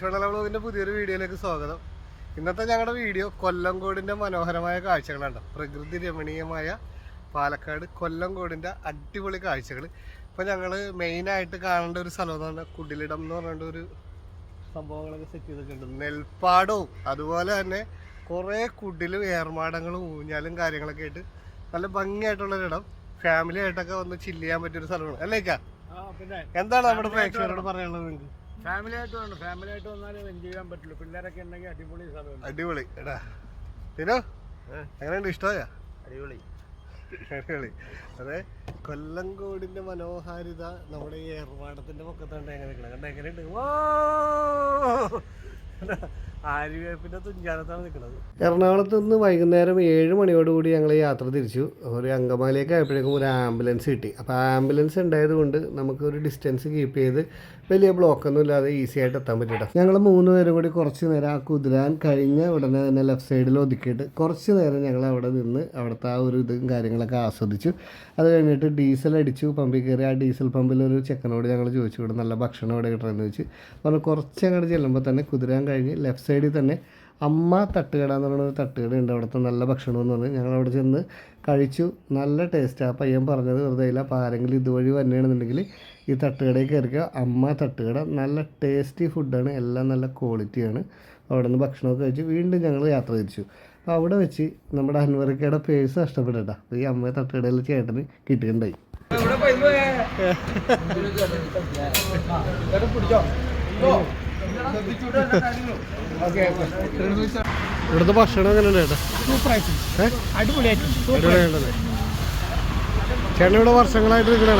വ്ളോഗിന്റെ പുതിയൊരു വീഡിയോയിലേക്ക് സ്വാഗതം. ഇന്നത്തെ ഞങ്ങളുടെ വീഡിയോ കൊല്ലംകോടിന്റെ മനോഹരമായ കാഴ്ചകളാണ്. പ്രകൃതി രമണീയമായ പാലക്കാട് കൊല്ലംകോടിന്റെ അടിപൊളി കാഴ്ചകൾ ഇപ്പൊ ഞങ്ങൾ മെയിൻ ആയിട്ട് കാണേണ്ട ഒരു സ്ഥലം എന്ന് പറഞ്ഞാൽ കുടിലിടം എന്ന് പറഞ്ഞ ഒരു സംഭവങ്ങളൊക്കെ സെറ്റ് ചെയ്തിട്ടുണ്ട്. നെൽപ്പാടവും അതുപോലെ തന്നെ കുറേ കുടിലും ഏർമാടങ്ങളും ഊഞ്ഞാലും കാര്യങ്ങളൊക്കെ ആയിട്ട് നല്ല ഭംഗിയായിട്ടുള്ളൊരിടം ഫാമിലി ആയിട്ടൊക്കെ വന്ന് ചില്ല് ചെയ്യാൻ പറ്റിയൊരു സ്ഥലമാണ്. അല്ലേക്കാ എന്താണ് നമ്മുടെ പ്രേക്ഷകരോട് പറയാനുള്ളത് നിങ്ങൾക്ക്? ഫാമിലി ആയിട്ട് വേണം ഫാമിലി ആയിട്ട് വന്നാലേ എൻജോയ് ചെയ്യാൻ പറ്റുള്ളൂ. പിള്ളേരൊക്കെ ഉണ്ടെങ്കിൽ അടിപൊളി സ്ഥലമല്ല അടിപൊളി. എടാ തിനോ? എങ്ങനെയുണ്ട്? ഇഷ്ടമായ? അടിപൊളി. അടിപൊളി. അതെ കൊല്ലംകോടിന്റെ മനോഹാരിത നമ്മുടെ ഈ ഏർവാടത്തിന്റെ പൊക്കത്തോണ്ട് എങ്ങനെ നിൽക്കണം? കണ്ട എങ്ങനെയുണ്ട്? വാ! ആര്യവേപ്പിന്റെ തുഞ്ചാനത്താണ് നിൽക്കുന്നത് എറണാകുളത്ത് നിന്ന് വൈകുന്നേരം ഏഴ് മണിയോടുകൂടി ഞങ്ങൾ യാത്ര തിരിച്ചു. ഒരു അങ്കമാലിയൊക്കെ ആയപ്പോഴേക്കും ഒരു ആംബുലൻസ് കിട്ടി. അപ്പോൾ ആംബുലൻസ് ഉണ്ടായത് കൊണ്ട് നമുക്ക് ഒരു ഡിസ്റ്റൻസ് കീപ്പ് ചെയ്ത് വലിയ ബ്ലോക്കൊന്നും ഇല്ലാതെ ഈസി ആയിട്ട് എത്താൻ പറ്റിയിട്ട്. ഞങ്ങൾ മൂന്ന് പേരും കൂടി കുറച്ച് നേരം ആ കുതിരാൻ കഴിഞ്ഞ ഉടനെ തന്നെ ലെഫ്റ്റ് സൈഡിൽ ഒതുക്കിയിട്ട് കുറച്ച് നേരം ഞങ്ങൾ അവിടെ നിന്ന് അവിടുത്തെ ആ ഒരു ഇതും കാര്യങ്ങളൊക്കെ ആസ്വദിച്ചു. അത് കഴിഞ്ഞിട്ട് ഡീസൽ അടിച്ചു. പമ്പിൽ കയറി ആ ഡീസൽ പമ്പിൽ ഒരു ചെക്കനോട് ഞങ്ങൾ ചോദിച്ചു ഇവിടെ നല്ല ഭക്ഷണം ഇവിടെ കിട്ടണമെന്ന് ചോദിച്ചു. പറഞ്ഞു കുറച്ച് അങ്ങോട്ട് ചെല്ലുമ്പോൾ തന്നെ കുതിരാൻ കഴിഞ്ഞ് ലെഫ്റ്റ് സൈഡിൽ തന്നെ അമ്മ തട്ടുകട എന്ന് പറയുന്ന ഒരു തട്ടുകട ഉണ്ട്. അവിടുത്തെ നല്ല ഭക്ഷണം എന്ന് പറഞ്ഞ് ഞങ്ങൾ അവിടെ ചെന്ന് കഴിച്ചു. നല്ല ടേസ്റ്റ് ആ. പയ്യൻ പറഞ്ഞത് വെറുതെ ഇല്ല. അപ്പോൾ ആരെങ്കിലും ഇതുവഴി വന്നെയാണെന്നുണ്ടെങ്കിൽ ഈ തട്ടുകടയിൽ കയറിക്കുക അമ്മ തട്ടുകട. നല്ല ടേസ്റ്റി ഫുഡാണ് എല്ലാം നല്ല ക്വാളിറ്റിയാണ് അവിടെ നിന്ന് ഭക്ഷണമൊക്കെ കഴിച്ച് വീണ്ടും ഞങ്ങൾ യാത്ര തിരിച്ചു. അപ്പോൾ അവിടെ വെച്ച് നമ്മുടെ അൻവറക്കയുടെ പേഴ്സ് നഷ്ടപ്പെട്ടാ അപ്പോൾ ഈ അമ്മ തട്ടുകടയിൽ ചേട്ടന് കിട്ടുകയുണ്ടായി ഇവിടുത്തെ ഭക്ഷണം എങ്ങനെയുണ്ട്? അടിപൊളിയായിട്ടുണ്ട്. ചേട്ടൻ ഇവിടെ വർഷങ്ങളായിട്ട് ഇവിടെ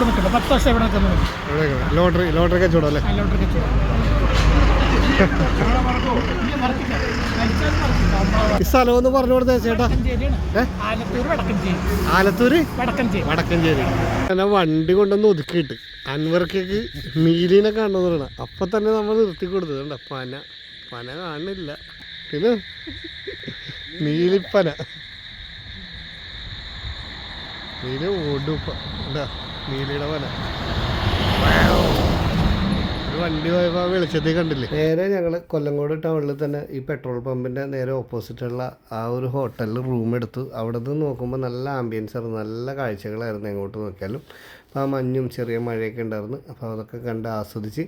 നിൽക്കുന്നത് പത്ത് വർഷം ഇവിടെ നിൽക്കുന്നത് ലോട്ടറി ലോട്ടറി കച്ചവടം അല്ലേ? അതിലോട്ടൊക്കെ ഈ സ്ഥലം ഒന്ന് പറഞ്ഞു കൊടുത്തേ ചേട്ടാ ആലത്തൂര് വടക്കഞ്ചേരി. അങ്ങനെ വണ്ടി കൊണ്ടൊന്ന് ഒതുക്കിയിട്ട് അൻവർക്കേക്ക് നീലിനെ കാണണമെന്ന് പറയണ അപ്പൊ തന്നെ നമ്മൾ നിർത്തി കൊടുത്തത് പന. പന കാണില്ല പിന്നെ? നീലിപ്പന നീല ഓടുപ്പ നീലിയുടെ പന. വണ്ടി പോയപ്പോൾ വെളിച്ചത്തിൽ കണ്ടില്ലേ? നേരെ ഞങ്ങൾ കൊല്ലങ്കോട് ടൗണിൽ തന്നെ ഈ പെട്രോൾ പമ്പിന്റെ നേരെ ഓപ്പോസിറ്റ് ഉള്ള ആ ഒരു ഹോട്ടലിൽ റൂം എടുത്തു. അവിടെ നിന്ന് നോക്കുമ്പോൾ നല്ല ആംബിയൻസ് ആയിരുന്നു. നല്ല കാഴ്ചകളായിരുന്നു എങ്ങോട്ട് നോക്കിയാലും. അപ്പോൾ ആ മഞ്ഞും ചെറിയ മഴയൊക്കെ ഉണ്ടായിരുന്നു. അപ്പോൾ അതൊക്കെ കണ്ട് ആസ്വദിച്ച്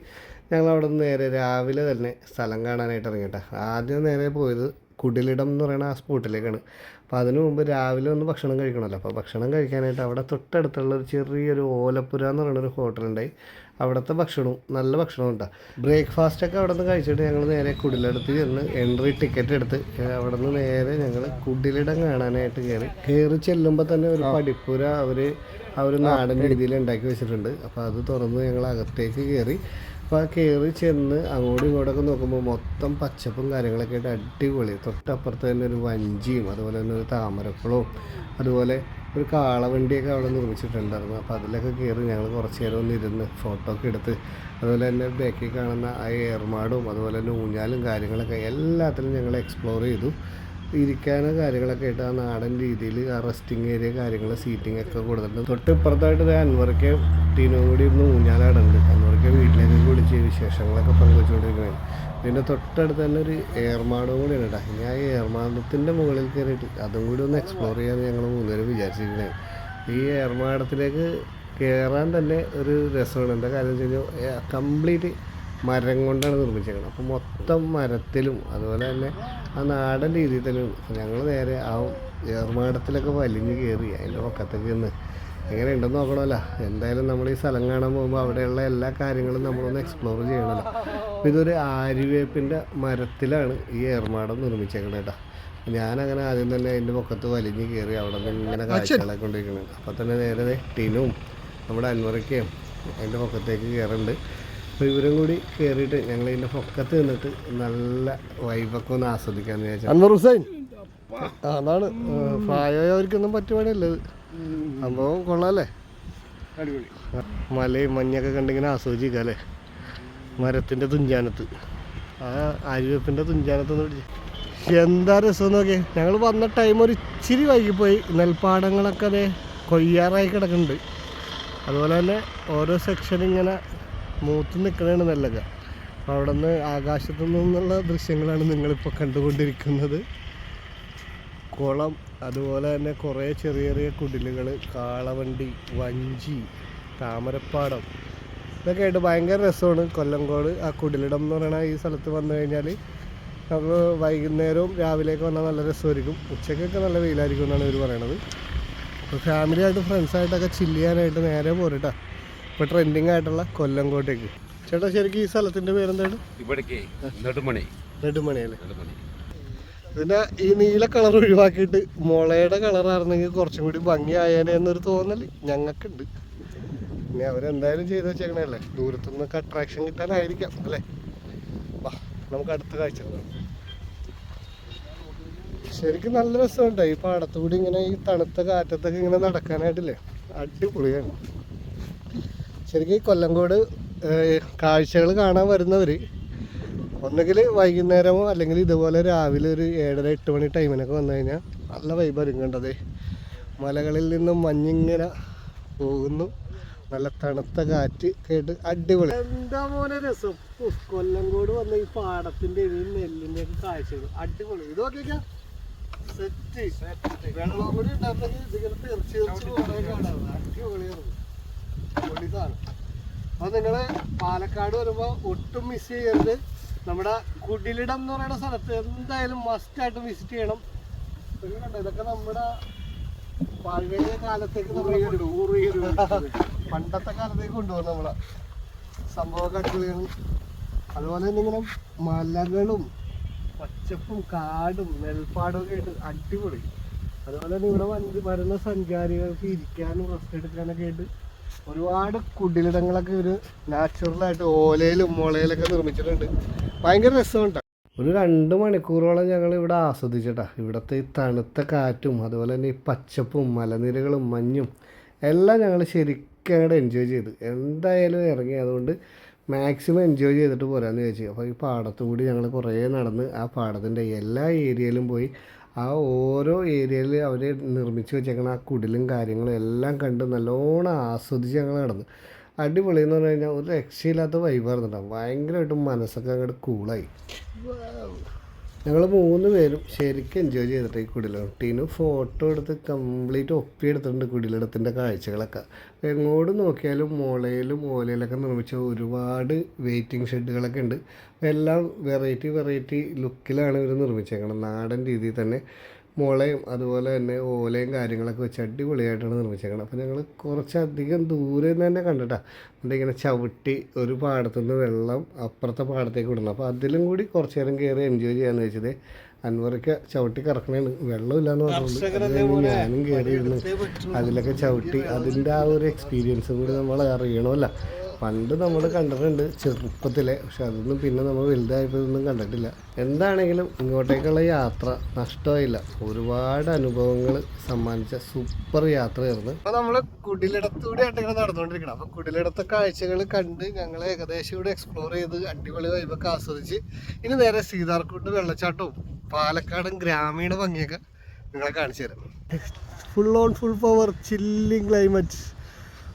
ഞങ്ങൾ അവിടെ നിന്ന് നേരെ രാവിലെ തന്നെ സ്ഥലം കാണാനായിട്ട് ഇറങ്ങിയിട്ടാണ് ആദ്യം നേരെ പോയത് കുടിലിടം എന്ന് പറയുന്ന ആ സ്പോട്ടിലേക്കാണ്. അപ്പോൾ അതിനു മുമ്പ് രാവിലെ ഒന്ന് ഭക്ഷണം കഴിക്കണമല്ലോ. അപ്പോൾ ഭക്ഷണം കഴിക്കാനായിട്ട് അവിടെ തൊട്ടടുത്തുള്ള ഒരു ചെറിയൊരു ഓലപ്പുര എന്ന് പറയുന്ന ഒരു ഹോട്ടലുണ്ടായി അവിടുത്തെ ഭക്ഷണവും നല്ല ഭക്ഷണവും ഉണ്ടാകും ബ്രേക്ക്ഫാസ്റ്റ് ഒക്കെ അവിടെ നിന്ന് കഴിച്ചിട്ട് ഞങ്ങൾ നേരെ കുടിലെടുത്ത് ചെന്ന് എൻട്രി ടിക്കറ്റ് എടുത്ത് അവിടെ നിന്ന് നേരെ ഞങ്ങൾ കുടിലിടം കാണാനായിട്ട് കയറി. കയറി ചെല്ലുമ്പോൾ തന്നെ ഒരു പഠിപ്പുര അവർ ആ ഒരു നാടൻ രീതിയിൽ ഉണ്ടാക്കി വെച്ചിട്ടുണ്ട്. അപ്പോൾ അത് തുറന്ന് ഞങ്ങൾ അകത്തേക്ക് കയറി. അപ്പോൾ ആ കയറി ചെന്ന് അങ്ങോട്ടും ഇങ്ങോട്ടൊക്കെ നോക്കുമ്പോൾ മൊത്തം പച്ചപ്പും കാര്യങ്ങളൊക്കെ ആയിട്ട് അടിപൊളി. തൊട്ടപ്പുറത്ത് തന്നെ ഒരു വഞ്ചിയും അതുപോലെ തന്നെ ഒരു താമരക്കുളവും അതുപോലെ ഒരു കാളവണ്ടിയൊക്കെ അവിടെ നിർമ്മിച്ചിട്ടുണ്ടായിരുന്നു. അപ്പോൾ അതിലൊക്കെ കയറി ഞങ്ങൾ കുറച്ച് നേരം ഒന്ന് ഇരുന്ന് ഫോട്ടോ ഒക്കെ എടുത്ത് അതുപോലെ തന്നെ ബാക്കിൽ കാണുന്ന ആ ഏർമാടും അതുപോലെ തന്നെ ഊഞ്ഞാലും കാര്യങ്ങളൊക്കെ എല്ലാത്തിലും ഞങ്ങൾ എക്സ്പ്ലോർ ചെയ്തു. ഇരിക്കാനോ കാര്യങ്ങളൊക്കെ ആയിട്ട് ആ നാടൻ രീതിയിൽ ആ റെസ്റ്റിംഗ് ഏരിയ കാര്യങ്ങൾ സീറ്റിംഗ് ഒക്കെ കൊടുത്തിട്ടുണ്ട്. തൊട്ട് ഇപ്പുറത്തായിട്ട് അൻവർക്ക് ടീനും കൂടി ഇരുന്ന് ഊഞ്ഞാലാടുന്നുണ്ട്. അൻവർക്ക് വീട്ടിലേക്ക് വിളിച്ച് വിശേഷങ്ങളൊക്കെ പങ്കുവെച്ചുകൊണ്ടിരിക്കുന്നത് പിന്നെ തൊട്ടടുത്ത് തന്നെ ഒരു ഏർമാടവും കൂടിയാണ് കേട്ടോ ഇനി ആ ഏർമാടത്തിന്റെ മുകളിൽ കയറിയിട്ട് അതും കൂടി ഒന്ന് എക്സ്പ്ലോർ ചെയ്യാമെന്ന് ഞങ്ങൾ മൂന്നുപേരും വിചാരിച്ചിരിക്കുന്നത് ഈ ഏർമാടത്തിലേക്ക് കയറാൻ തന്നെ ഒരു രസമാണ്. എന്താ കാര്യം വെച്ച് കഴിഞ്ഞാൽ കംപ്ലീറ്റ് മരം കൊണ്ടാണ് നിർമ്മിച്ചേക്കുന്നത്. അപ്പോൾ മൊത്തം മരത്തിലും അതുപോലെ തന്നെ ആ നാടൻ രീതിയിൽ തന്നെ ഞങ്ങൾ നേരെ ആ ഏർമാടത്തിലൊക്കെ വലിഞ്ഞ് കയറി അതിന്റെ പക്കത്തേക്ക് നിന്ന്. എങ്ങനെ ഉണ്ടെന്ന് നോക്കണമല്ലോ. എന്തായാലും നമ്മൾ ഈ സ്ഥലം കാണാൻ പോകുമ്പോൾ അവിടെയുള്ള എല്ലാ കാര്യങ്ങളും നമ്മളൊന്ന് എക്സ്പ്ലോർ ചെയ്യണമല്ലോ. അപ്പോൾ ഇതൊരു ആര്യവേപ്പിന്റെ മരത്തിലാണ് ഈ ഏർമാടം നിർമ്മിച്ചേക്കണത് കേട്ടോ. ഞാനങ്ങനെ ആദ്യം തന്നെ അതിന്റെ പൊക്കത്ത് വലിഞ്ഞ് കയറി അവിടെ നിന്ന് ഇങ്ങനെ കാഴ്ചകളെ കൊണ്ടിരിക്കുന്നുണ്ട് അപ്പോൾ തന്നെ നേരെ ടിനും നമ്മുടെ അൻവറയ്ക്കയും അതിന്റെ പൊക്കത്തേക്ക് കയറുന്നുണ്ട് അപ്പോൾ ഇവരും കൂടി കയറിയിട്ട് ഞങ്ങൾ ഇതിന്റെ പൊക്കത്ത് നിന്നിട്ട് നല്ല വൈബൊക്കെ ഒന്ന് ആസ്വദിക്കാമെന്ന് വിചാരിച്ചു. അൻവർ ഹുസൈൻ. അതാണ്. പ്രായമായവർക്കൊന്നും പറ്റുവാണല്ലേ ഇത്. സംഭവം കൊള്ളാല്ലേ? മലയും മഞ്ഞൊക്കെ കണ്ടിങ്ങനെ ആസ്വദിച്ചിരിക്കാം അല്ലേ മരത്തിന്റെ തുഞ്ചാനത്ത്. ആ അരുവപ്പിന്റെ തുഞ്ചാനത്ത് എന്ന് എന്താ രസം നോക്കിയേ. ഞങ്ങൾ വന്ന ടൈം ഒരു ഇച്ചിരി വൈകിപ്പോയി. നെൽപ്പാടങ്ങളൊക്കെ അതെ കൊയ്യാറായി കിടക്കുന്നുണ്ട്. അതുപോലെ തന്നെ ഓരോ സെക്ഷൻ ഇങ്ങനെ മൂത്ത് നിൽക്കണതാണ് നല്ലത്. അപ്പോൾ അവിടെ നിന്ന് ആകാശത്തു നിന്നുള്ള ദൃശ്യങ്ങളാണ് നിങ്ങളിപ്പോൾ കണ്ടുകൊണ്ടിരിക്കുന്നത്. കുളം അതുപോലെ തന്നെ കുറേ ചെറിയ ചെറിയ കുടിലുകൾ കാളവണ്ടി വഞ്ചി താമരപ്പാടം. ഇതൊക്കെ ആയിട്ട് ഭയങ്കര രസമാണ്. കൊല്ലങ്കോട് ആ കുടിലിടം എന്ന് പറയുന്ന ഈ സ്ഥലത്ത് വന്നു കഴിഞ്ഞാൽ നമുക്ക് വൈകുന്നേരവും രാവിലെയൊക്കെ വന്നാൽ നല്ല രസമായിരിക്കും. ഉച്ചയ്ക്കൊക്കെ നല്ല വെയിലായിരിക്കും എന്നാണ് ഇവർ പറയണത്. അപ്പോൾ ഫാമിലി ആയിട്ട് ഫ്രണ്ട്സായിട്ടൊക്കെ ചില്ല് ചെയ്യാനായിട്ട് നേരെ പോരട്ടാ. ഇപ്പോൾ ട്രെൻഡിങ് ആയിട്ടുള്ള കൊല്ലം കോട്ടേക്ക് ചേട്ടാ ശരിക്കും ഈ സ്ഥലത്തിന്റെ പേരെന്താണ്? ഇവിടേക്ക് നെടുമണി. അല്ലേ? നെടുമണി. പിന്നെ ഈ നീല കളർ ഒഴിവാക്കിയിട്ട് മുളയുടെ കളറായിരുന്നെങ്കിൽ കുറച്ചും കൂടി ഭംഗിയായേനെ എന്നൊരു തോന്നൽ ഞങ്ങൾക്കുണ്ട്. പിന്നെ അവരെന്തായാലും ചെയ്ത് വെച്ചേക്കണല്ലേ ദൂരത്തു നിന്നൊക്കെ അട്രാക്ഷൻ കിട്ടാനായിരിക്കാം അല്ലേ? വാ നമുക്ക് അടുത്ത കാഴ്ച ശരിക്കും നല്ല രസമുണ്ട്. ഈ പാടത്തുകൂടി ഇങ്ങനെ ഈ തണുത്ത കാറ്റത്തൊക്കെ ഇങ്ങനെ നടക്കാനായിട്ടില്ലേ? അടിപൊളിയാണ്. ശരിക്കും ഈ കൊല്ലങ്കോട് കാഴ്ചകൾ കാണാൻ വരുന്നവർ ഒന്നുകിൽ വൈകുന്നേരമോ അല്ലെങ്കിൽ ഇതുപോലെ രാവിലെ ഒരു ഏഴര എട്ട് മണി ടൈമിനൊക്കെ വന്നു കഴിഞ്ഞാൽ നല്ല വൈബായിരിക്കും കണ്ടതേ. മലകളിൽ നിന്നും മഞ്ഞിങ്ങനെ പോകുന്നു. നല്ല തണുത്ത കാറ്റ് കേട്ട് അടിപൊളി. എന്താ മോനെ രസം? കൊല്ലംകോട് വന്ന ഈ പാടത്തിന്റെ നെല്ലിന്റെ ഒക്കെ കാഴ്ചകൾ. അടിപൊളി. ഇത് നോക്കിക്കാ. സെറ്റ് വെള്ളം കൂടി ഇതിങ്ങനെ തെറിച്ച് തെറിച്ച് പോകാൻ അപ്പോൾ നിങ്ങൾ അപ്പൊ നിങ്ങൾ പാലക്കാട് വരുമ്പോ ഒട്ടും മിസ് ചെയ്യരുത്. നമ്മുടെ കുടിലിടം എന്ന് പറയുന്ന സ്ഥലത്ത് എന്തായാലും മസ്റ്റ് ആയിട്ട് വിസിറ്റ് ചെയ്യണം. കണ്ടോ, ഇതൊക്കെ നമ്മുടെ പഴയ കാലത്തേക്ക് കൊണ്ടുപോകും. പണ്ടത്തെ കാലത്തേക്ക് കൊണ്ടുപോകും നമ്മളെ. സംഭവമൊക്കെ അടിപൊളിയാണ്. അതുപോലെ തന്നെ ഇങ്ങനെ മലകളും പച്ചപ്പും കാടും നെൽപ്പാടും ഒക്കെ ആയിട്ട് അടിപൊളി. അതുപോലെ തന്നെ ഇവിടെ വന്ന് വരുന്ന സഞ്ചാരികൾക്ക് ഇരിക്കാനും റെസ്റ്റ് എടുക്കാനൊക്കെ ആയിട്ട് ഒരുപാട് കുടിലിടങ്ങളൊക്കെ ഒരു നാച്ചുറലായിട്ട് ഓലയിലും മുളയിലൊക്കെ നിർമ്മിച്ചിട്ടുണ്ട്. ഭയങ്കര രസമുണ്ട്. ഒരു രണ്ട് മണിക്കൂറോളം ഞങ്ങൾ ഇവിടെ ആസ്വദിച്ചിട്ടാ. ഇവിടുത്തെ ഈ തണുത്ത കാറ്റും അതുപോലെ തന്നെ ഈ പച്ചപ്പും മലനിരകളും മഞ്ഞും എല്ലാം ഞങ്ങൾ ശരിക്കും അങ്ങോട്ട് എൻജോയ് ചെയ്ത്. എന്തായാലും ഇറങ്ങി അതുകൊണ്ട് മാക്സിമം എൻജോയ് ചെയ്തിട്ട് പോരാന്ന് ചോദിച്ചു അപ്പോൾ ഈ പാടത്തു കൂടി ഞങ്ങൾ കുറേ നടന്ന് ആ പാടത്തിന്റെ എല്ലാ ഏരിയയിലും പോയി ആ ഓരോ ഏരിയയിൽ അവർ നിർമ്മിച്ച് വെച്ചേക്കണ ആ കുടിലും കാര്യങ്ങളും എല്ലാം കണ്ട് നല്ലോണം ആസ്വദിച്ച് ഞങ്ങൾ നടന്നു. അടിപൊളി എന്ന് പറഞ്ഞു കഴിഞ്ഞാൽ ഒരു രക്ഷയില്ലാത്ത വൈബായിരുന്നു കേട്ടോ ഭയങ്കരമായിട്ടും മനസ്സൊക്കെ അങ്ങോട്ട് കൂളായി ഞങ്ങൾ മൂന്ന് പേരും ശരിക്കും എൻജോയ് ചെയ്തിട്ട് ഈ കുടിലം ടീന് ഫോട്ടോ എടുത്ത് കംപ്ലീറ്റ് ഒപ്പിയെടുത്തിട്ടുണ്ട് കുടിലിടത്തിന്റെ കാഴ്ചകളൊക്കെ. എങ്ങോട്ട് നോക്കിയാലും മുളയിലും ഓലയിലൊക്കെ നിർമ്മിച്ച ഒരുപാട് വെയിറ്റിംഗ് ഷെഡുകളൊക്കെ ഉണ്ട്. എല്ലാം വെറൈറ്റി വെറൈറ്റി ലുക്കിലാണ് ഇവർ നിർമ്മിച്ചേക്കുന്നത് നാടൻ രീതിയിൽ തന്നെ മുളയും അതുപോലെ തന്നെ ഓലയും കാര്യങ്ങളൊക്കെ വെച്ച് അടിപൊളിയായിട്ടാണ് നിർമ്മിച്ചേക്കണം അപ്പോൾ ഞങ്ങൾ കുറച്ചധികം ദൂരെ നിന്ന് തന്നെ കണ്ടിട്ടാ. എന്നിട്ട് ഇങ്ങനെ ചവിട്ടി ഒരു പാടത്തുനിന്ന് വെള്ളം അപ്പുറത്തെ പാടത്തേക്ക് വിടണം. അപ്പോൾ അതിലും കൂടി കുറച്ച് നേരം കയറി എൻജോയ് ചെയ്യാന്ന് വെച്ചത് അൻവറൊക്കെ ചവിട്ടി കറക്കണേണ്. വെള്ളമില്ലാന്ന് പറഞ്ഞു ഞാനും കയറി ഇരുന്ന് അതിലൊക്കെ ചവിട്ടി അതിന്റെ ആ ഒരു എക്സ്പീരിയൻസും കൂടി നമ്മൾ അറിയണമല്ല. പണ്ട് നമ്മൾ കണ്ടിട്ടുണ്ട് ചെറുപ്പത്തിലെ പക്ഷെ അതൊന്നും പിന്നെ നമ്മൾ വലുതായപ്പോഴൊന്നും കണ്ടിട്ടില്ല. എന്താണെങ്കിലും ഇങ്ങോട്ടേക്കുള്ള യാത്ര നഷ്ടമായില്ല. ഒരുപാട് അനുഭവങ്ങൾ സമ്മാനിച്ച സൂപ്പർ യാത്രയായിരുന്നു. അപ്പോൾ നമ്മൾ കുടിലിടത്തൂടെ ആയിട്ട് ഇങ്ങനെ നടന്നുകൊണ്ടിരിക്കണം അപ്പോൾ കുടിലിടത്തെ കാഴ്ചകൾ കണ്ട് ഞങ്ങൾ ഏകദേശം ഇവിടെ എക്സ്പ്ലോർ ചെയ്ത് അടിപൊളി വൈബൊക്കെ ആസ്വദിച്ച് ഇനി നേരെ സീതാർക്കുണ്ട് വെള്ളച്ചാട്ടവും പാലക്കാടൻ ഗ്രാമീണ ഭംഗിയൊക്കെ നിങ്ങളെ കാണിച്ചു തരാം. Full on full power chilling climate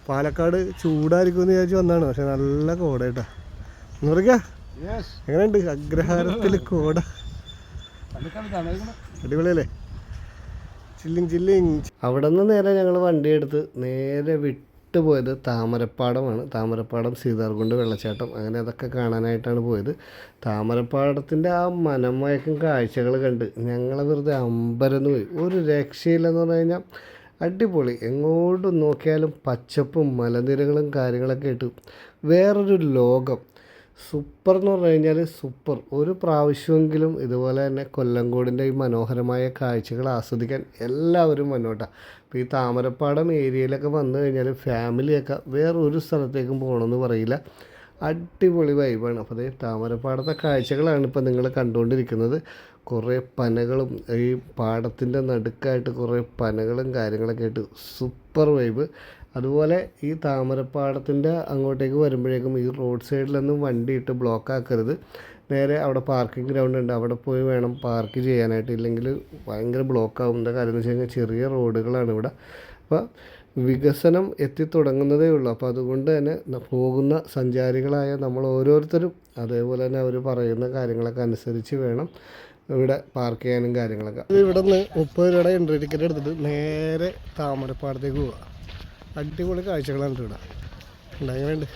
Palakkad ചൂടായിരിക്കും എന്ന് വിചാരിച്ച് വന്നാണ്. പക്ഷെ നല്ല കോട കേട്ടാ മുറിക്ക എങ്ങനെയുണ്ട്? അഗ്രഹാരത്തിൽ കോട. അടിപൊളിയല്ലേ? Chilling chilling. അവിടെ നിന്ന് നേരെ ഞങ്ങൾ വണ്ടി എടുത്ത് നേരെ വിട്ടു പോയത് താമരപ്പാടമാണ്. താമരപ്പാടം സീതാർകുണ്ട് വെള്ളച്ചാട്ടം. അങ്ങനെ അതൊക്കെ കാണാനായിട്ടാണ് പോയത്. താമരപ്പാടത്തിന്റെ ആ മനമയക്കം കാഴ്ചകൾ കണ്ട് ഞങ്ങൾ വെറുതെ അമ്പരന്ന് പോയി. ഒരു രക്ഷയില്ലെന്ന് പറഞ്ഞു കഴിഞ്ഞാൽ അടിപൊളി. എങ്ങോട്ട് നോക്കിയാലും പച്ചപ്പും മലനിരകളും കാര്യങ്ങളൊക്കെ ആയിട്ട് വേറൊരു ലോകം. സൂപ്പർ എന്ന് പറഞ്ഞു കഴിഞ്ഞാൽ സൂപ്പർ. ഒരു പ്രാവശ്യമെങ്കിലും ഇതുപോലെ തന്നെ കൊല്ലങ്കോടിന്റെ ഈ മനോഹരമായ കാഴ്ചകൾ ആസ്വദിക്കാൻ എല്ലാവരും മുന്നോട്ടാണ് അപ്പോൾ ഈ താമരപ്പാടം ഏരിയയിലൊക്കെ വന്നു കഴിഞ്ഞാൽ ഫാമിലിയൊക്കെ വേറൊരു സ്ഥലത്തേക്കും പോകണമെന്ന് പറയില്ല. അടിപൊളി വൈബാണ് അപ്പോൾ അതേ താമരപ്പാടത്തെ കാഴ്ചകളാണ് ഇപ്പോൾ നിങ്ങൾ കണ്ടുകൊണ്ടിരിക്കുന്നത്. കുറേ പനകളും ഈ പാടത്തിന്റെ നടുക്കായിട്ട് കുറേ പനകളും കാര്യങ്ങളൊക്കെ ആയിട്ട് സൂപ്പർ വൈബ്. അതുപോലെ ഈ താമരപ്പാടത്തിന്റെ അങ്ങോട്ടേക്ക് വരുമ്പോഴേക്കും ഈ റോഡ് സൈഡിലൊന്നും വണ്ടി ഇട്ട് ബ്ലോക്ക് ആക്കരുത്. നേരെ അവിടെ പാർക്കിംഗ് ഗ്രൗണ്ട് ഉണ്ട്. അവിടെ പോയി വേണം പാർക്ക് ചെയ്യാനായിട്ട്. ഇല്ലെങ്കിൽ ഭയങ്കര ബ്ലോക്ക് ആവുന്ന കാര്യം എന്ന് വെച്ച് കഴിഞ്ഞാൽ ചെറിയ റോഡുകളാണ് ഇവിടെ. അപ്പോൾ വികസനം എത്തിത്തുടങ്ങുന്നതേ ഉള്ളൂ. അപ്പോൾ അതുകൊണ്ട് തന്നെ പോകുന്ന സഞ്ചാരികളായ നമ്മൾ ഓരോരുത്തരും അതേപോലെ തന്നെ അവർ പറയുന്ന കാര്യങ്ങളൊക്കെ അനുസരിച്ച് വേണം. ഇവിടെ പാർക്ക് ചെയ്യാനും കാര്യങ്ങളൊക്കെ. ഇവിടെ നിന്ന് മുപ്പത് രൂപയുടെ എൻട്രി ടിക്കറ്റ് എടുത്തിട്ട് നേരെ താമരപ്പാടത്തേക്ക് പോവുക അടിപൊളി കാഴ്ചകളാണ് ഇവിടെ. ഉണ്ടായിട്ടുണ്ട്.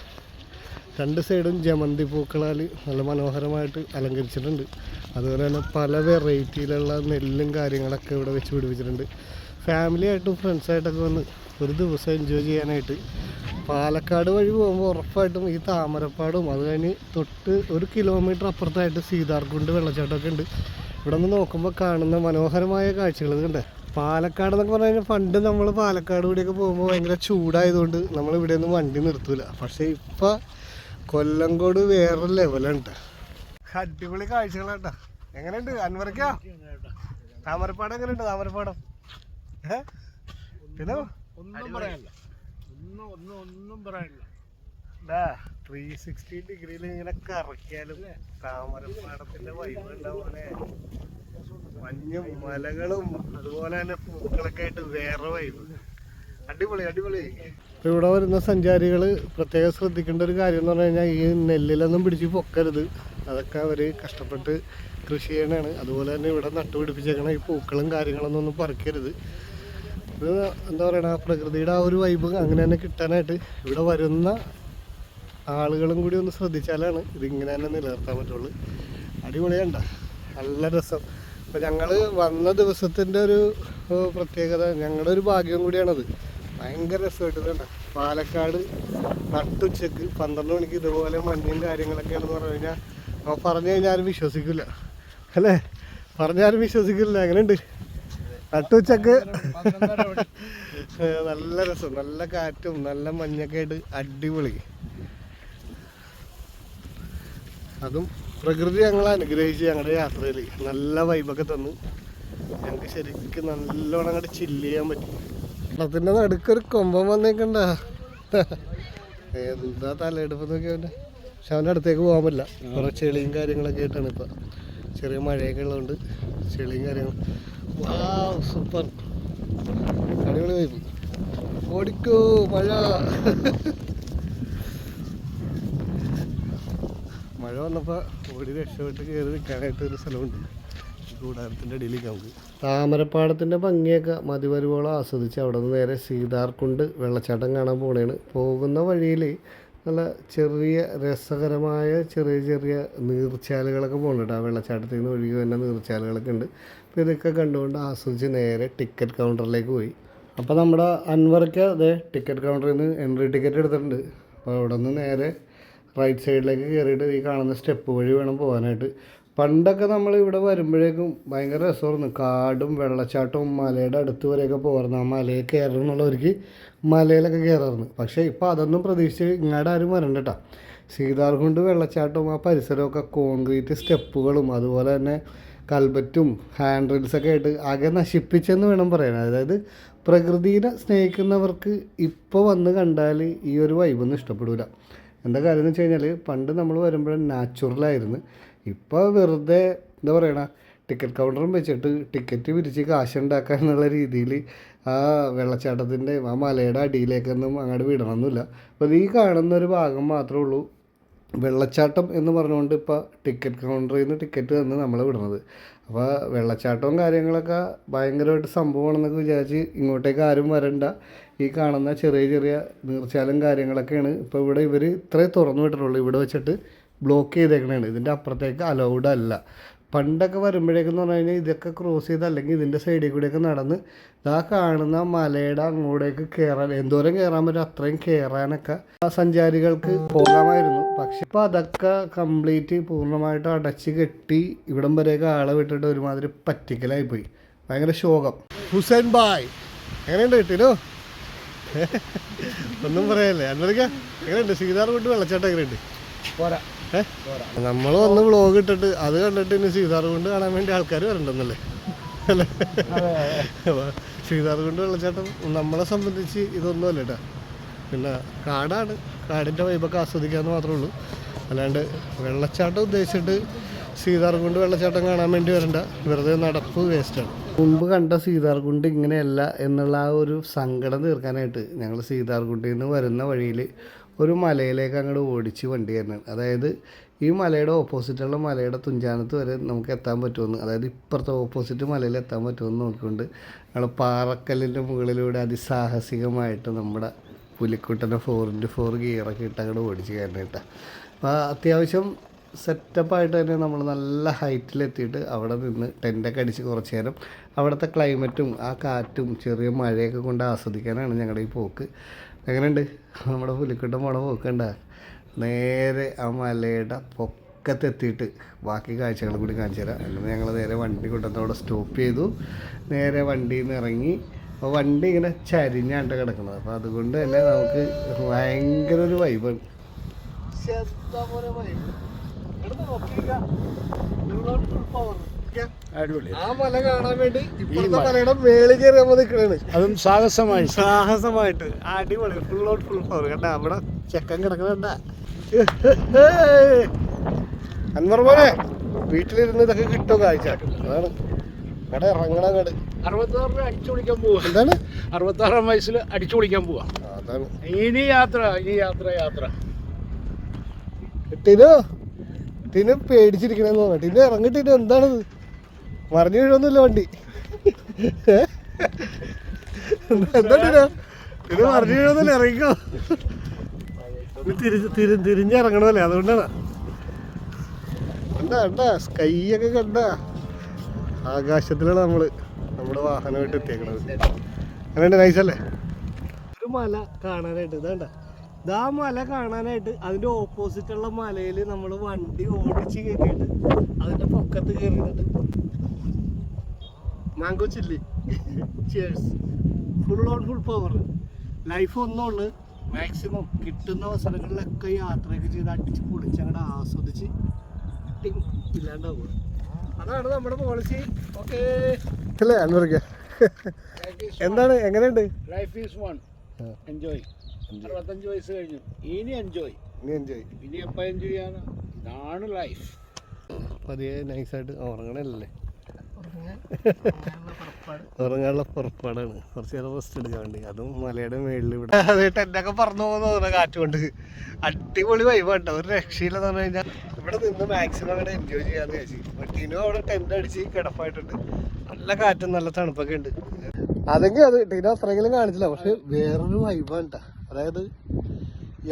രണ്ട് സൈഡും ജമന്തി പൂക്കളാൽ നല്ല മനോഹരമായിട്ട് അലങ്കരിച്ചിട്ടുണ്ട്. അതുപോലെ തന്നെ പല വെറൈറ്റിയിലുള്ള നെല്ലും കാര്യങ്ങളൊക്കെ ഇവിടെ വെച്ച് പിടിപ്പിച്ചിട്ടുണ്ട്. ഫാമിലിയായിട്ടും ഫ്രണ്ട്സായിട്ടൊക്കെ വന്ന് ഒരു ദിവസം എൻജോയ് ചെയ്യാനായിട്ട് പാലക്കാട് വഴി പോകുമ്പോൾ ഉറപ്പായിട്ടും ഈ താമരപ്പാടും അത് കഴിഞ്ഞ് തൊട്ട് ഒരു കിലോമീറ്റർ അപ്പുറത്തായിട്ട് സീതാർകുണ്ട് വെള്ളച്ചാട്ടമൊക്കെ ഉണ്ട്. ഇവിടെ നിന്ന് നോക്കുമ്പോൾ കാണുന്ന മനോഹരമായ കാഴ്ചകൾ ഇതുണ്ട് പാലക്കാട് എന്നൊക്കെ പറഞ്ഞു കഴിഞ്ഞാൽ പണ്ട് നമ്മൾ പാലക്കാട് കൂടിയൊക്കെ പോകുമ്പോൾ ഭയങ്കര ചൂടായതുകൊണ്ട് നമ്മൾ ഇവിടെ ഒന്നും വണ്ടി നിർത്തൂല. പക്ഷേ ഇപ്പം കൊല്ലങ്കോട് വേറെ ലെവലുണ്ട് അടിപൊളി കാഴ്ചകളാട്ടാ എങ്ങനെയുണ്ട്? അൻവറക്കാ താമരപ്പാടം എങ്ങനെയുണ്ട്? താമരപ്പാടം? പിന്നെ? ഒന്നും പറയാനില്ല. ഒന്നും ഒന്നും ഒന്നും പറയാനില്ല. ത്രീ സിക്സ്റ്റി ഡിഗ്രിയിൽ ഇങ്ങനെ കറക്കിയാലും താമരപ്പാടത്തിന്റെ വൈബ് ഉണ്ടാവുമല്ലേ മഞ്ഞും മലകളും അതുപോലെ തന്നെ പൂക്കളൊക്കെ ആയിട്ട് വേറെ വൈബ് അടിപൊളി അടിപൊളി. ഇവിടെ വരുന്ന സഞ്ചാരികൾ പ്രത്യേകം ശ്രദ്ധിക്കേണ്ട ഒരു കാര്യം എന്ന് പറഞ്ഞു കഴിഞ്ഞാൽ ഈ നെല്ലിലൊന്നും പിടിച്ച് പൊക്കരുത്. അതൊക്കെ അവർ കഷ്ടപ്പെട്ട് കൃഷി ചെയ്യണതാണ്. അതുപോലെ തന്നെ ഇവിടെ നട്ടുപിടിപ്പിച്ചേക്കണ ഈ പൂക്കളും കാര്യങ്ങളൊന്നും ഒന്നും പറിക്കരുത്. ഇത് എന്താ പറയണ പ്രകൃതിയുടെ ആ ഒരു വൈബ് അങ്ങനെ തന്നെ കിട്ടാനായിട്ട് ഇവിടെ വരുന്ന ആളുകളും കൂടി ഒന്ന് ശ്രദ്ധിച്ചാലാണ് ഇതിങ്ങനെ തന്നെ നിലനിർത്താൻ പറ്റുള്ളൂ. അടിപൊളിയണ്ട. നല്ല രസം. അപ്പം ഞങ്ങൾ വന്ന ദിവസത്തിന്റെ ഒരു പ്രത്യേകത ഞങ്ങളുടെ ഒരു ഭാഗ്യം കൂടിയാണത്. ഭയങ്കര രസമായിട്ട് വേണ്ട പാലക്കാട് നട്ടുച്ചക്ക് പന്ത്രണ്ട് മണിക്ക് ഇതുപോലെ മഞ്ഞും കാര്യങ്ങളൊക്കെയാണെന്ന് പറഞ്ഞു കഴിഞ്ഞാൽ അപ്പോൾ പറഞ്ഞു കഴിഞ്ഞാൽ ആരും വിശ്വസിക്കില്ല. അല്ലേ? പറഞ്ഞാലും വിശ്വസിക്കില്ല. എങ്ങനെയുണ്ട്? നട്ടുച്ചക്ക് നല്ല രസം. നല്ല കാറ്റും നല്ല മഞ്ഞൊക്കെ ആയിട്ട് അടിപൊളി. അതും പ്രകൃതി ഞങ്ങൾ അനുഗ്രഹിച്ചു ഞങ്ങളുടെ യാത്രയിൽ നല്ല വൈബൊക്കെ തന്നു. ഞങ്ങൾക്ക് ശരിക്കും നല്ലോണം അങ്ങോട്ട് ചില്ല് ചെയ്യാൻ പറ്റി. വെള്ളത്തിന്റെ നടുക്കൊരു കൊമ്പം വന്നേക്കണ്ട. എന്താ തലയെടുപ്പ് നോക്കിയാ അവന്റെ? പക്ഷെ അവന്റെ അടുത്തേക്ക് പോകാൻ പറ്റില്ല. കുറേ ചെളിയും കാര്യങ്ങളൊക്കെ ആയിട്ടാണ് ഇപ്പം. ചെറിയ മഴയൊക്കെ ഉള്ളതുകൊണ്ട് ചെളിയും കാര്യങ്ങളും. സൂപ്പർ അടിപൊളി വൈബ് ഓടിക്കോ മഴ. മഴ വന്നപ്പോൾ ഓടി രക്ഷപ്പെട്ട് കയറി നിൽക്കാനായിട്ട് ഒരു സ്ഥലമുണ്ട്. കൂടാരത്തിന്റെ കൂടാരത്തിന്റെ അടിയിലേക്ക് നമുക്ക്. താമരപ്പാടത്തിന്റെ ഭംഗിയൊക്കെ മതിവരുവോളം ആസ്വദിച്ച് അവിടെ നിന്ന് നേരെ സീതാർകുണ്ട് വെള്ളച്ചാട്ടം കാണാൻ പോണേണ്. പോകുന്ന വഴിയിൽ നല്ല ചെറിയ രസകരമായ ചെറിയ ചെറിയ നീർച്ചാലുകളൊക്കെ പോകുന്നുണ്ട് ആ വെള്ളച്ചാട്ടത്തിൽ നിന്ന് ഒഴുകി വരുന്ന നീർച്ചാലുകളൊക്കെ ഉണ്ട്. അപ്പോൾ ഇതൊക്കെ കണ്ടുകൊണ്ട് ആസ്വദിച്ച് നേരെ ടിക്കറ്റ് കൗണ്ടറിലേക്ക് പോയി. അപ്പോൾ നമ്മുടെ അൻവർക്ക് അതെ ടിക്കറ്റ് കൗണ്ടറിൽ നിന്ന് എൻട്രി ടിക്കറ്റ് എടുത്തിട്ടുണ്ട്. അപ്പോൾ അവിടെ നിന്ന് നേരെ റൈറ്റ് സൈഡിലേക്ക് കയറിയിട്ട് ഈ കാണുന്ന സ്റ്റെപ്പ് വഴി വേണം പോകാനായിട്ട്. പണ്ടൊക്കെ നമ്മൾ ഇവിടെ വരുമ്പോഴേക്കും ഭയങ്കര രസമായിരുന്നു. കാടും വെള്ളച്ചാട്ടവും മലയുടെ അടുത്ത് വരെയൊക്കെ പോകാറുണ്ട് ആ മലയിൽ കയറണം എന്നുള്ളവർക്ക് മലയിലൊക്കെ കയറാറുണ്ട് പക്ഷേ ഇപ്പോൾ അതൊന്നും പ്രതീക്ഷിച്ച് ഇങ്ങോട്ട് ആരും വരണ്ട കേട്ടോ സീതാർകുണ്ട് വെള്ളച്ചാട്ടവും ആ പരിസരമൊക്കെ കോൺക്രീറ്റ് സ്റ്റെപ്പുകളും അതുപോലെ തന്നെ കൽബറ്റും ഹാൻഡ് റെയിൽസൊക്കെ ആയിട്ട് ആകെ നശിപ്പിച്ചെന്ന് വേണം പറയാൻ. അതായത് പ്രകൃതിയെ സ്നേഹിക്കുന്നവർക്ക് ഇപ്പോൾ വന്ന് കണ്ടാൽ ഈ ഒരു വൈബൊന്നും ഇഷ്ടപ്പെടില്ല എന്താ കാര്യം എന്ന് വെച്ച് കഴിഞ്ഞാൽ പണ്ട് നമ്മൾ വരുമ്പോഴും നാച്ചുറലായിരുന്നു ഇപ്പോൾ വെറുതെ എന്താ പറയണ ടിക്കറ്റ് കൗണ്ടറും വെച്ചിട്ട് ടിക്കറ്റ് വിരിച്ച് കാശുണ്ടാക്കുക എന്നുള്ള രീതിയിൽ ആ വെള്ളച്ചാട്ടത്തിന്റെ ആ മലയുടെ അടിയിലേക്കൊന്നും അങ്ങോട്ട് വിടണമെന്നില്ല അപ്പോൾ ഈ കാണുന്ന ഒരു ഭാഗം മാത്രമേ ഉള്ളൂ വെള്ളച്ചാട്ടം എന്ന് പറഞ്ഞുകൊണ്ട് ഇപ്പോൾ ടിക്കറ്റ് കൗണ്ടറിൽ നിന്ന് ടിക്കറ്റ് തന്ന് നമ്മൾ വിടുന്നത് അപ്പോൾ വെള്ളച്ചാട്ടവും കാര്യങ്ങളൊക്കെ ഭയങ്കരമായിട്ട് സംഭവമാണെന്നൊക്കെ വിചാരിച്ച് ഇങ്ങോട്ടേക്ക് ആരും വരണ്ട. ഈ കാണുന്ന ചെറിയ ചെറിയ നീർച്ചാലും കാര്യങ്ങളൊക്കെയാണ് ഇപ്പോൾ ഇവിടെ ഇവർ ഇത്രേ തുറന്നു വിട്ടിട്ടുള്ളൂ. ഇവിടെ വെച്ചിട്ട് ബ്ലോക്ക് ചെയ്തേക്കണതാണ് ഇതിന്റെ അപ്പുറത്തേക്ക് അലൗഡ് അല്ല. പണ്ടൊക്കെ വരുമ്പോഴേക്കെന്ന് പറഞ്ഞു കഴിഞ്ഞാൽ ഇതൊക്കെ ക്രോസ് ചെയ്ത് അല്ലെങ്കിൽ ഇതിന്റെ സൈഡിൽ കൂടെയൊക്കെ നടന്ന് ഇതാ കാണുന്ന മലയുടെ അങ്ങോട്ടേക്ക് കയറാൻ എന്തോരം കയറാൻ പറ്റും അത്രയും കയറാനൊക്കെ ആ സഞ്ചാരികൾക്ക് പോകാമായിരുന്നു. പക്ഷെ ഇപ്പോൾ അതൊക്കെ കംപ്ലീറ്റ് പൂർണമായിട്ട് അടച്ച് കെട്ടി ഇവിടം വരെയൊക്കെ ആളെ വിട്ടിട്ട് ഒരുമാതിരി പറ്റിക്കലായി പോയി. ഭയങ്കര ശോകം. ഹുസൈൻ ബായ് എങ്ങനെയുണ്ട് കിട്ടിയല്ലോ ഒന്നും പറയല്ലേ അന്നേരക്ക എങ്ങനെയുണ്ട്? സീതാർ കൊണ്ട് വെള്ളച്ചാട്ടം എങ്ങനെയുണ്ട്? പോരാ. നമ്മൾ വന്ന് വ്ളോഗ് ഇട്ടിട്ട് അത് കണ്ടിട്ട് ഇനി സീതാർ കൊണ്ട് കാണാൻ വേണ്ടി ആൾക്കാർ വരണ്ടെന്നല്ലേ? അല്ലേ? സീതാർ കൊണ്ട് വെള്ളച്ചാട്ടം നമ്മളെ സംബന്ധിച്ച് ഇതൊന്നും അല്ല കേട്ടോ പിന്നെ കാടാണ്. കാടിന്റെ വൈബൊക്കെ ആസ്വദിക്കാമെന്ന് മാത്രമേ ഉള്ളൂ. അല്ലാണ്ട് വെള്ളച്ചാട്ടം ഉദ്ദേശിച്ചിട്ട് സീതാർ കൊണ്ട് വെള്ളച്ചാട്ടം കാണാൻ വേണ്ടി വരണ്ട. വെറുതെ നടപ്പ് വേസ്റ്റാണ് മുമ്പ് കണ്ട സീതാർകുണ്ട് ഇങ്ങനെയല്ല എന്നുള്ള ആ ഒരു സങ്കടം തീർക്കാനായിട്ട് ഞങ്ങൾ സീതാർകുണ്ടിൽ നിന്ന് വരുന്ന വഴിയിൽ ഒരു മലയിലേക്ക് അങ്ങോട്ട് ഓടിച്ച് വണ്ടി വരണം. അതായത് ഈ മലയുടെ ഓപ്പോസിറ്റുള്ള മലയുടെ തുഞ്ചാനത്ത് വരെ നമുക്ക് എത്താൻ പറ്റുമെന്ന്. അതായത് ഇപ്പുറത്തെ ഓപ്പോസിറ്റ് മലയിൽ എത്താൻ പറ്റുമെന്ന് നോക്കിക്കൊണ്ട് ഞങ്ങൾ പാറക്കല്ലിന്റെ മുകളിലൂടെ അതിസാഹസികമായിട്ട് നമ്മുടെ പുലിക്കുട്ടനെ ഫോർ ഇന്റു ഫോർ ഗിയറൊക്കെ ഇട്ട് അങ്ങോട്ട് ഓടിച്ച് കയറണം കേട്ടോ. അപ്പോൾ അത്യാവശ്യം സെറ്റപ്പായിട്ട് തന്നെ നമ്മൾ നല്ല ഹൈറ്റിലെത്തിയിട്ട് അവിടെ നിന്ന് ടെന്റൊക്കെ അടിച്ച് കുറച്ച് നേരം അവിടുത്തെ ക്ലൈമറ്റും ആ കാറ്റും ചെറിയ മഴയൊക്കെ കൊണ്ട് ആസ്വദിക്കാനാണ് ഞങ്ങളുടെ ഈ പോക്ക്. എങ്ങനെയുണ്ട്? നമ്മുടെ പുലിക്കുട്ടൻ പോണ പോക്കണ്ട. നേരെ ആ മലയുടെ പൊക്കത്തെത്തിയിട്ട് ബാക്കി കാഴ്ചകൾ കൂടി കാണിച്ചു തരാം. അല്ലെങ്കിൽ ഞങ്ങൾ നേരെ വണ്ടി കൂട്ടത്തോടെ സ്റ്റോപ്പ് ചെയ്തു. നേരെ വണ്ടിയിൽ നിന്ന് ഇറങ്ങി. അപ്പോൾ വണ്ടി ഇങ്ങനെ ചരിഞ്ഞാണ്ട് കിടക്കുന്നത്. അപ്പോൾ അതുകൊണ്ട് തന്നെ നമുക്ക് ഭയങ്കര ഒരു വൈബാണ് ശബ്ദ പോലെ വൈബ് അടിപൊളി ആ മല കാണാൻ വേണ്ടി ഇപ്പോഴത്തെ മലയുടെ മേളിൽ കയറി നമ്മൾ നിൽക്കണേ അതും സാഹസമായി. സാഹസമായിട്ട്. അടിപൊളി. ഫുൾ ഔട്ട് ഫുൾ പവർ കണ്ട അവിടെ ചെക്കൻ കിടക്കണണ്ട അൻവർ പോലെ വീട്ടിലിരുന്ന് ഇതൊക്കെ കിട്ടും കാഴ്ച. അതാണ്. കട ഇറങ്ങണ കട് അറുപത്താറിന് അടിച്ചു പൊളിക്കാൻ പോവാ. എന്താണ്? അറുപത്താറാം വയസ്സിൽ അടിച്ചു പൊളിക്കാൻ പോവാ. അതാണ്. ഇനി യാത്ര ഇനി യാത്ര യാത്ര. ടിനു ടിനു പേടിച്ചിരിക്കണെന്ന് തോന്നുന്നു. ടിനു ഇറങ്ങിട്ടിട്ട് എന്താണിത്? മറിഞ്ഞു വീഴൊന്നുമില്ല വണ്ടി? എന്താ ഇത് മറിഞ്ഞു വീഴൊന്നുമില്ല ഇറങ്ങിക്കോ. തിരിഞ്ഞിറങ്ങണല്ലേ തിരി അതുകൊണ്ടാണ്. കണ്ട കണ്ട സ്കൈ ഒക്കെ കണ്ട. ആകാശത്തിലാണ് നമ്മൾ നമ്മുടെ വാഹനമായിട്ട് എത്തിയേക്കണത്. അങ്ങനെ നൈസല്ലേ ഒരു മല കാണാനായിട്ട് ഇതാണ്ട ഇതാ മല കാണാനായിട്ട് അതിന്റെ ഓപ്പോസിറ്റ് ഉള്ള മലയിൽ നമ്മൾ വണ്ടി ഓടിച്ച് കയറിയിട്ട് അതിന്റെ പൊക്കത്ത് കയറിയിട്ട് mango chilli cheers full on full power life ഒന്നുള്ളു. Maximum കിട്ടുന്ന അവസരങ്ങളിലൊക്കെ യാത്രയൊക്കെ ചെയ്ത് അടിച്ച് പൊളിച്ച് അങ്ങോട്ട് ആസ്വദിച്ച് ഇല്ലാണ്ടാവുക. അതാണ് നമ്മുടെ പോളിസി ഓക്കെ അല്ലേ അൻവർക്ക എന്താണ്? എങ്ങനെയുണ്ട്? ലൈഫ് ഈസ് വൺ എൻജോയ് അറുപത്തഞ്ച് വയസ്സ് കഴിഞ്ഞു. ഇനി എൻജോയ് ഇനി എൻജോയ് ഇനി എപ്പോൾ എൻജോയ് ചെയ്യാനാ? ഇതാണ് ലൈഫ് പതിയെ നൈസായിട്ട് ഉറങ്ങണല്ലേ? ഉറങ്ങാനുള്ള പുറപ്പാടാണ്. കുറച്ച് നേരം റെസ്റ്റ് എടുക്കാൻ വേണ്ടി. അതും മലയുടെ മേളിൽ ഇവിടെ. അതായിട്ട് ടെന്റൊക്കെ പറഞ്ഞു പോകുന്ന കാറ്റ് കൊണ്ട് അടിപൊളി വൈബാട്ടോ ഒരു രക്ഷയില്ലെന്ന് പറഞ്ഞു കഴിഞ്ഞാൽ ഇവിടെ നിന്ന് മാക്സിമം അവിടെ എൻജോയ് ചെയ്യാന്ന് വിചാരിച്ചു. ബട്ടിനും അവിടെ ടെന്റ് അടിച്ച് കിടപ്പായിട്ടുണ്ട്. നല്ല കാറ്റും നല്ല തണുപ്പൊക്കെ ഉണ്ട്. അതെങ്കിൽ അത് ടീനോ അത്രയെങ്കിലും കാണിച്ചില്ല. പക്ഷെ വേറൊരു വൈബാണ് ട്ടാ. അതായത്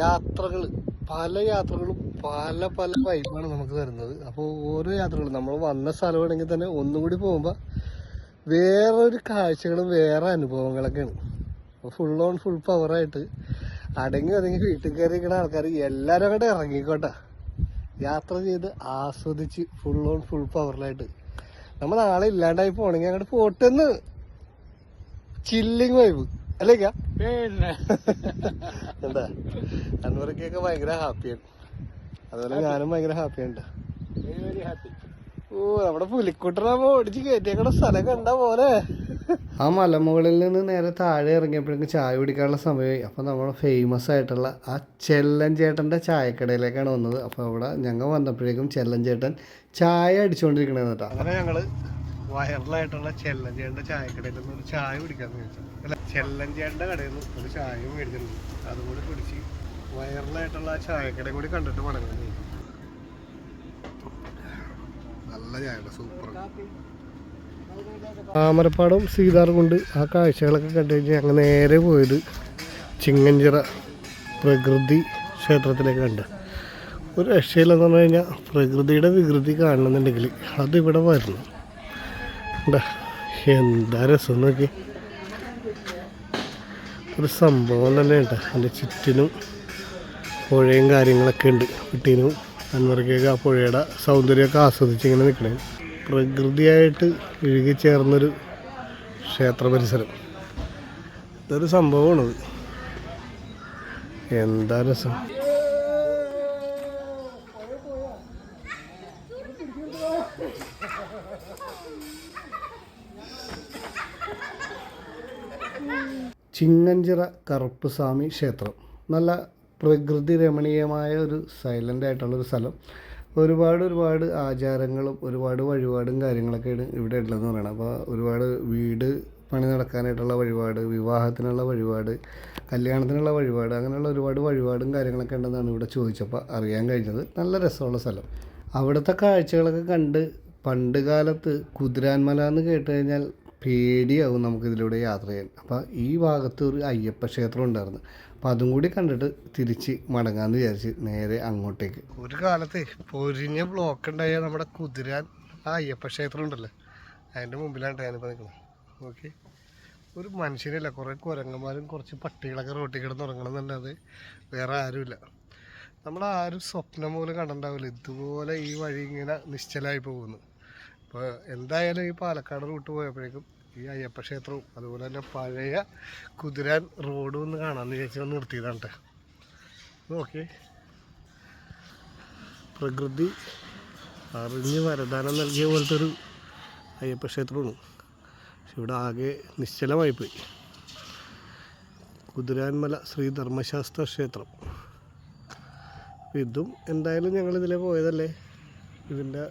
യാത്രകൾ പല യാത്രകളും പല പല വൈബാണ് നമുക്ക് തരുന്നത് അപ്പോൾ ഓരോ യാത്രകളും നമ്മൾ വന്ന സ്ഥലമാണെങ്കിൽ തന്നെ ഒന്നും കൂടി പോകുമ്പോൾ വേറൊരു കാഴ്ചകളും വേറെ അനുഭവങ്ങളൊക്കെയാണ്. അപ്പോൾ ഫുൾ ഓൺ ഫുൾ പവറായിട്ട് അടങ്ങി ഒതുങ്ങി വീട്ടിൽ കയറിയിരിക്കുന്ന ആൾക്കാർ എല്ലാവരും അങ്ങോട്ട് ഇറങ്ങിക്കോട്ടെ. യാത്ര ചെയ്ത് ആസ്വദിച്ച് ഫുൾ ഓൺ ഫുൾ പവറിലായിട്ട് നമ്മൾ ആളെ ഇല്ലാണ്ടായി പോണെങ്കിൽ അങ്ങോട്ട് പോട്ടെന്ന്. ചില്ലിങ് വൈബ് അല്ലേക്കാ പിന്നെ. എന്താ? അൻവർക്കൊക്കെ ഭയങ്കര ഹാപ്പിയാണ് അതുപോലെ ഞാനും ഭയങ്കര ഹാപ്പിയാണ് ഓ നമ്മുടെ പുലിക്കുട്ടനാകുമ്പോ ഓടിച്ച് കയറ്റിയേക്കണ സ്ഥലം കണ്ട പോലെ. ആ മലമുകളിൽ നിന്ന് നേരെ താഴെ ഇറങ്ങിയപ്പോഴേക്കും ചായ കുടിക്കാനുള്ള സമയമായി. അപ്പോൾ നമ്മൾ ഫേമസ് ആയിട്ടുള്ള ആ ചെല്ലൻ ചേട്ടന്റെ ചായക്കടയിലേക്കാണ് വന്നത്. അപ്പോൾ അവിടെ ഞങ്ങൾ വന്നപ്പോഴേക്കും ചെല്ലൻ ചേട്ടൻ ചായ അടിച്ചുകൊണ്ടിരിക്കണേന്ന് കേട്ടോ. അങ്ങനെ ഞങ്ങൾ വൈറലായിട്ടുള്ള ചെല്ലൻ ചേട്ടന്റെ ചായക്കടയിൽ നിന്ന് ഒരു ചായ കുടിക്കാന്ന് ചോദിച്ചു അല്ല ചെല്ലൻ ചേട്ടന്റെ കടയിൽ നിന്ന് ഒരു ചായയും മേടിച്ചിട്ടുണ്ട്. അതും കൂടി കുടിച്ച് വൈറലായിട്ടുള്ള ആ ചായക്കടയും കൂടി കണ്ടിട്ട് മടങ്ങുന്നു നല്ല ചായയുടെ സൂപ്പർ. താമരപ്പാടം സീതാർകുണ്ട് ആ കാഴ്ചകളൊക്കെ കണ്ടു കഴിഞ്ഞാൽ ഞങ്ങൾ നേരെ പോയത് ചിങ്ങഞ്ചിറ പ്രകൃതി ക്ഷേത്രത്തിലേക്ക് കണ്ട്. ഒരു രക്ഷയില്ലെന്ന് പറഞ്ഞു കഴിഞ്ഞാൽ പ്രകൃതിയുടെ വികൃതി കാണണമെന്നുണ്ടെങ്കിൽ അതിവിടെ വരണം. എന്താ രസം നോക്കി. ഒരു സംഭവം തന്നെ ഉണ്ട് അതിന്റെ ചുറ്റിനും പുഴയും കാര്യങ്ങളൊക്കെ ഉണ്ട്. കുട്ടീനും അൻവർക്കൊക്കെ ആ പുഴയുടെ സൗന്ദര്യമൊക്കെ ആസ്വദിച്ച് നിൽക്കണേ. പ്രകൃതിയായിട്ട് ഇഴുകിച്ചേർന്നൊരു ക്ഷേത്ര പരിസരം. ഇതൊരു സംഭവമാണത്. എന്താ രസം? ചിങ്ങഞ്ചിറ കറുപ്പുസ്വാമി ക്ഷേത്രം. നല്ല പ്രകൃതി രമണീയമായ ഒരു സൈലന്റ് ആയിട്ടുള്ളൊരു സ്ഥലം. ഒരുപാട് ഒരുപാട് ആചാരങ്ങളും ഒരുപാട് വഴിപാടും കാര്യങ്ങളൊക്കെയാണ് ഇവിടെ ഉള്ളതെന്ന് പറയണം. അപ്പോൾ ഒരുപാട് വീട് പണി നടക്കാനായിട്ടുള്ള വഴിപാട് വിവാഹത്തിനുള്ള വഴിപാട് കല്യാണത്തിനുള്ള വഴിപാട് അങ്ങനെയുള്ള ഒരുപാട് വഴിപാടും കാര്യങ്ങളൊക്കെ ഉണ്ടെന്നാണ് ഇവിടെ ചോദിച്ചപ്പോൾ അറിയാൻ കഴിഞ്ഞത്. നല്ല രസമുള്ള സ്ഥലം. അവിടുത്തെ കാഴ്ചകളൊക്കെ കണ്ട് പണ്ട് കാലത്ത് കുതിരാൻമല എന്ന് കേട്ട് കഴിഞ്ഞാൽ പേടിയാവും നമുക്കിതിലൂടെ യാത്ര ചെയ്യാൻ. അപ്പോൾ ഈ ഭാഗത്ത് ഒരു അയ്യപ്പ ക്ഷേത്രം ഉണ്ടായിരുന്നു. അപ്പോൾ അതും കൂടി കണ്ടിട്ട് തിരിച്ച് മടങ്ങാമെന്ന് വിചാരിച്ച് നേരെ അങ്ങോട്ടേക്ക്. ഒരു കാലത്ത് പൊരിഞ്ഞ ബ്ലോക്ക് ഉണ്ടായ നമ്മുടെ കുതിരാൻ ആ അയ്യപ്പ ക്ഷേത്രം ഉണ്ടല്ലോ. അതിന്റെ മുമ്പിലാണ് ഞാനിപ്പോൾ നിൽക്കുന്നത് ഓക്കെ ഒരു മനുഷ്യനില്ല. കുറേ കുരങ്ങന്മാരും കുറച്ച് പട്ടികളൊക്കെ റോട്ടിൽ കിടന്ന് വേറെ ആരുമില്ല. നമ്മളാരും സ്വപ്നം പോലും കണ്ടിട്ടുണ്ടാവില്ല. ഇതുപോലെ ഈ വഴി ഇങ്ങനെ നിശ്ചലമായി പോകുന്നു. അപ്പോൾ എന്തായാലും ഈ പാലക്കാട് റൂട്ട് പോയപ്പോഴേക്കും ഈ അയ്യപ്പ ക്ഷേത്രവും അതുപോലെ തന്നെ പഴയ കുതിരാൻ റോഡും ഒന്ന് കാണാമെന്ന് വിചാരിച്ച് വന്ന് നോക്കി. പ്രകൃതി അറിഞ്ഞ് വരദാനം നൽകിയ പോലത്തെ ഒരു അയ്യപ്പ ക്ഷേത്രമാണ്. പക്ഷെ ഇവിടെ ആകെ നിശ്ചലമായിപ്പോയി കുതിരാൻമല ശ്രീ ധർമ്മശാസ്ത്ര ക്ഷേത്രം. ഇതും എന്തായാലും ഞങ്ങൾ ഇതിലേ പോയതല്ലേ? ഇതിന്റെ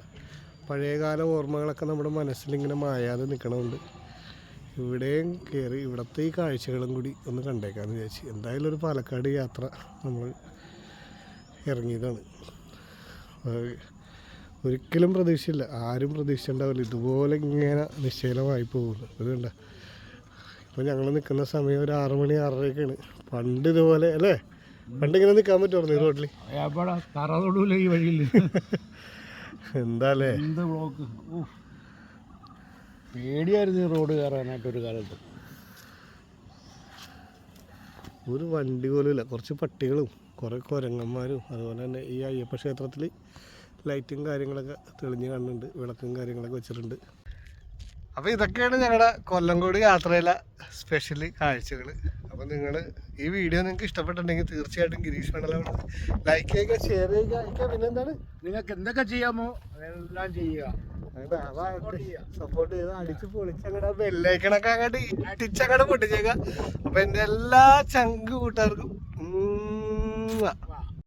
പഴയകാല ഓർമ്മകളൊക്കെ നമ്മുടെ മനസ്സിലിങ്ങനെ മായാതെ നിൽക്കണമുണ്ട് ഇവിടെയും കയറി ഇവിടുത്തെ ഈ കാഴ്ചകളും കൂടി ഒന്ന് കണ്ടേക്കാമെന്ന് വിചാരിച്ചു. എന്തായാലും ഒരു പാലക്കാട് യാത്ര നമ്മൾ ഇറങ്ങിയതാണ്. ഒരിക്കലും പ്രതീക്ഷയില്ല ആരും പ്രതീക്ഷിച്ചിട്ടുണ്ടാവില്ല. ഇതുപോലെ ഇങ്ങനെ നിശ്ചലമായി പോകുന്നു. അതുകൊണ്ട് ഇപ്പോൾ ഞങ്ങൾ നിൽക്കുന്ന സമയം ഒരു ആറു മണി ആറരയൊക്കെയാണ്. പണ്ട് ഇതുപോലെ അല്ലേ? പണ്ട് ഇങ്ങനെ നിൽക്കാൻ പറ്റുമായിരുന്നു ഈ റോഡിൽ ഈ വഴിയിൽ എന്താ അല്ലേ എന്ത് ബ്ലോക്ക്? പേടിയായിരുന്നു ഈ റോഡ് കയറാനായിട്ട് ഒരു കാലത്ത്. ഒരു വണ്ടി പോലും ഇല്ല. കുറച്ച് പട്ടികളും കുറേ കുരങ്ങന്മാരും അതുപോലെ തന്നെ ഈ അയ്യപ്പ ക്ഷേത്രത്തിൽ ലൈറ്റും കാര്യങ്ങളൊക്കെ തെളിഞ്ഞ് കാണുന്നുണ്ട്. വിളക്കും കാര്യങ്ങളൊക്കെ വെച്ചിട്ടുണ്ട്. അപ്പോൾ ഇതൊക്കെയാണ് ഞങ്ങളുടെ കൊല്ലംകോട് യാത്രയിലെ സ്പെഷ്യൽ കാഴ്ചകൾ അപ്പോൾ നിങ്ങൾ ഈ വീഡിയോ നിങ്ങൾക്ക് ഇഷ്ടപ്പെട്ടിട്ടുണ്ടെങ്കിൽ തീർച്ചയായിട്ടും ഗിരീഷ് മണ്ഡലം ലൈക്ക് ചെയ്യുക ഷെയർ ചെയ്യുക അയക്കുക. പിന്നെന്താണ് നിങ്ങൾക്ക് എന്തൊക്കെ ചെയ്യാമോ അതെല്ലാം ചെയ്യുക. സപ്പോർട്ട് ചെയ്ത് അടിച്ച് പൊളിച്ചങ്ങടെ ബെല്ലേക്കണൊക്കെ അങ്ങോട്ട് ഇട്ടിച്ചങ്ങടെ പൊട്ടിച്ചേക്ക. അപ്പൊ എന്റെ എല്ലാ ചങ്ക് കൂട്ടുകാർക്കും.